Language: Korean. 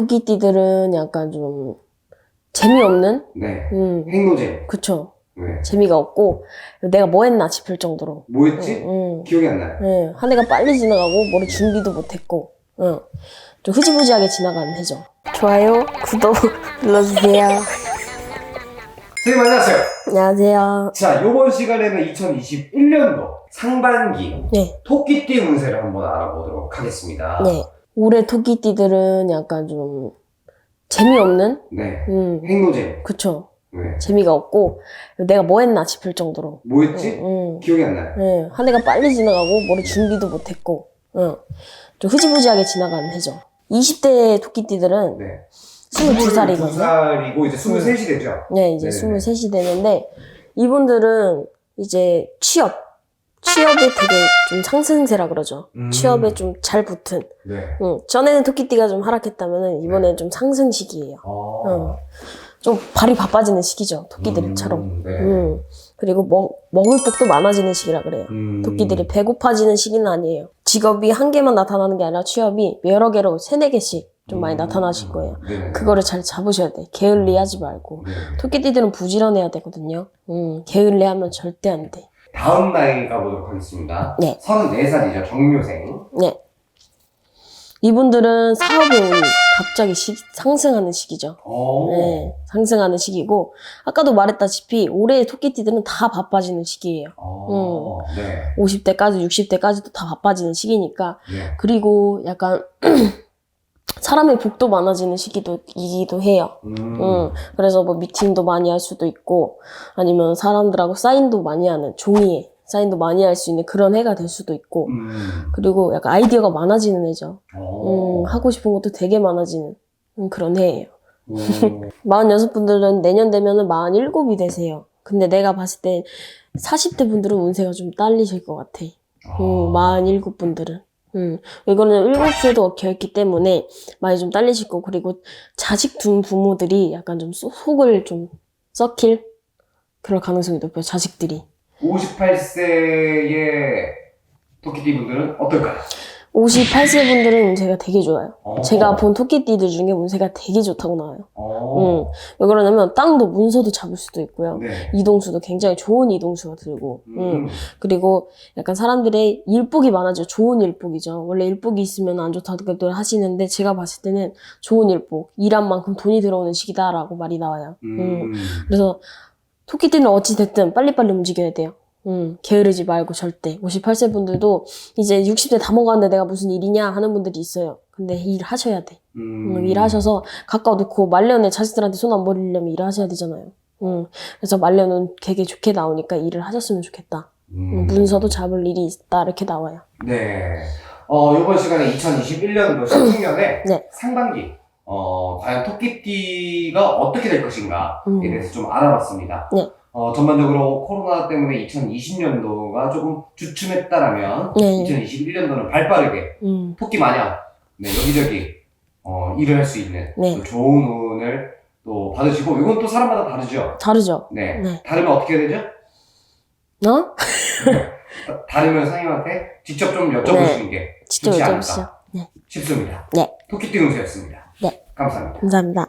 토끼띠들은 약간 좀 재미없는? 네. 음, 행노잼. 그쵸. 네. 재미가 없고 내가 뭐 했나 싶을 정도로. 뭐 했지? 음, 기억이 안 나요. 음, 한 해가 빨리 지나가고 뭐를 준비도 못 했고, 음, 좀 흐지부지하게 지나가는 해죠. 좋아요, 구독 눌러주세요. 선생님 안녕하세요. 안녕하세요. 자, 요번 시간에는 2021년도 상반기 네, 토끼띠 운세를 한번 알아보도록 하겠습니다. 네. 올해 토끼띠들은 약간 좀 재미없는? 네. 음, 행노잼. 그쵸. 네. 재미가 없고 내가 뭐 했나 싶을 정도로. 뭐 했지? 음, 기억이 안 나요. 음, 한 해가 빨리 지나가고 뭐를 준비도 못 했고, 음, 좀 흐지부지하게 지나가는 해죠. 20대 토끼띠들은 네. 22살이거든요. 22살이고 이제 23이 되죠. 네, 이제 네네. 23이 되는데 이분들은 이제 취업, 취업에 되게 좀 상승세라 그러죠. 음. 취업에 좀 잘 붙은. 네. 응. 전에는 토끼띠가 좀 하락했다면은 이번에는 좀 상승 시기예요. 어. 응. 좀 발이 바빠지는 시기죠. 토끼들처럼. 음, 네. 음. 그리고 먹, 먹을 복도 많아지는 시기라 그래요. 음. 토끼들이 배고파지는 시기는 아니에요. 직업이 한 개만 나타나는 게 아니라 취업이 여러 개로 세네 개씩 좀 많이 음. 나타나실 거예요. 네. 그거를 잘 잡으셔야 돼. 게을리 하지 말고. 네. 토끼띠들은 부지런해야 되거든요. 음, 게을리 하면 절대 안 돼. 다음 나이 가보도록 하겠습니다. 네. 34살이죠. 정묘생. 네. 이분들은 운이 갑자기 시- 상승하는 시기죠. 어. 네, 상승하는 시기고, 아까도 말했다시피 올해의 토끼띠들은 다 바빠지는 시기예요. 어. 네. 50대까지, 60대까지도 다 바빠지는 시기니까. 네. 그리고 약간, 사람의 복도 많아지는 시기도 이기도 해요. 음. 음, 그래서 뭐 미팅도 많이 할 수도 있고, 아니면 사람들하고 사인도 많이 하는, 종이에 사인도 많이 할 수 있는 그런 해가 될 수도 있고, 음. 그리고 약간 아이디어가 많아지는 해죠. 어. 음, 하고 싶은 것도 되게 많아지는 음, 그런 해예요. 음. 46 분들은 내년 되면은 47이 되세요. 근데 내가 봤을 때 40대 분들은 운세가 좀 딸리실 것 같아. 음, 47 분들은. 음, 이거는 7수에도 얽혀있기 때문에 많이 좀 딸리실 거고, 그리고 자식 둔 부모들이 약간 좀 소- 속을 좀 썩힐 그럴 가능성이 높아요, 자식들이. 58세의 토끼띠 분들은 어떨까요? 58세 분들은 운세가 되게 좋아요. 어. 제가 본 토끼띠들 중에 운세가 되게 좋다고 나와요. 어. 왜 그러냐면 땅도 문서도 잡을 수도 있고요. 네. 이동수도 굉장히 좋은 이동수가 들고, 음. 음. 그리고 약간 사람들의 일복이 많아져. 좋은 일복이죠. 원래 일복이 있으면 안 좋다고들 하시는데 제가 봤을 때는 좋은 일복, 일한 만큼 돈이 들어오는 시기다라고 말이 나와요. 음. 음. 그래서 토끼띠는 어찌 됐든 빨리빨리 움직여야 돼요. 음, 게으르지 말고 절대. 58세 분들도 이제 60대 다 먹었는데 내가 무슨 일이냐 하는 분들이 있어요. 근데 일 하셔야 돼. 음. 음, 일하셔서 가까워놓고 말년에 자식들한테 손 안 버리려면 일하셔야 되잖아요. 음, 그래서 말년은 되게 좋게 나오니까 일을 하셨으면 좋겠다. 음, 음. 문서도 잡을 일이 있다 이렇게 나와요. 네. 어, 이번 시간에 2021년도 신축년에 네. 상반기, 어, 과연 토끼띠가 어떻게 될 것인가에 음. 대해서 좀 알아봤습니다. 네. 어, 전반적으로 코로나 때문에 2020년도가 조금 주춤했다라면 네. 2021년도는 발빠르게 음, 토끼 마냥 네, 여기저기 어, 일을 할 수 있는 네. 또 좋은 운을 또 받으시고 이건 또 사람마다 다르죠. 다르죠. 네. 네. 다르면 어떻게 되죠? 어? 다- 다르면 상님한테 직접 좀 여쭤보시는 게 진짜 좋지 여쭤보시죠. 않을까 네. 싶습니다. 네. 토끼띠 운세였습니다. 네. 감사합니다. 감사합니다.